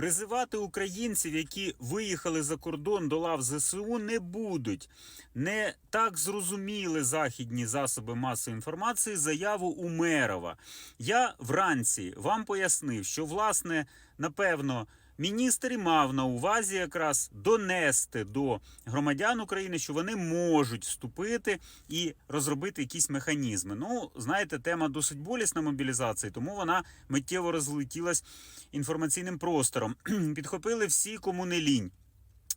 Призивати українців, які виїхали за кордон до лав ЗСУ, не будуть. Не так зрозуміли західні засоби масової інформації заяву Умерова. Я вранці вам пояснив, що власне, напевно. Міністр мав на увазі якраз донести до громадян України, що вони можуть вступити і розробити якісь механізми. Ну, знаєте, тема досить болісна мобілізації, тому вона миттєво розлетілась інформаційним простором. Підхопили всі, кому не лінь.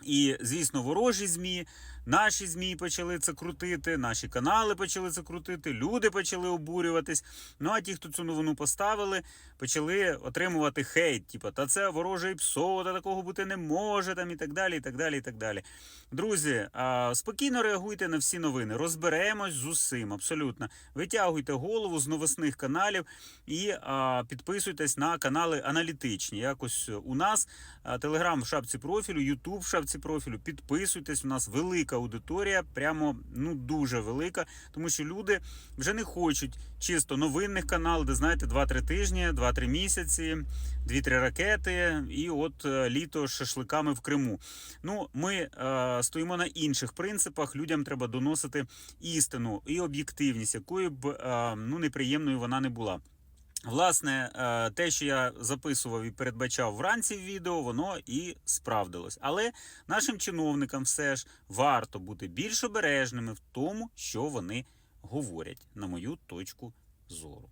І, звісно, ворожі змі, наші змі почали це крутити, наші канали почали це крутити, люди почали обурюватись. Ну а ті, хто цю новину поставили, почали отримувати хейт. Типу, та це вороже псо, та такого бути не може, там і так далі. і так далі, і так далі. Друзі, а, спокійно реагуйте на всі новини. Розберемось з усім, абсолютно. Витягуйте голову з новосних каналів і підписуйтесь на канали аналітичні. Якось у нас Телеграм в шапці профілю, Ютуб в шапці профілю. Підписуйтесь. У нас велика аудиторія, прямо ну дуже велика, тому що люди вже не хочуть чисто новинних канал, де знаєте, 2-3 тижні, 2-3 місяці, 2-3 ракети, і от е, літо з шашликами в Криму. Ну, ми е, стоїмо на інших принципах. Людям треба доносити істину і об'єктивність, якою б е, ну неприємною вона не була. Власне, е, те, що я записував і передбачав вранці в відео, воно і справдилось. Але нашим чиновникам все ж варто бути більш обережними в тому, що вони говорять, на мою точку зору.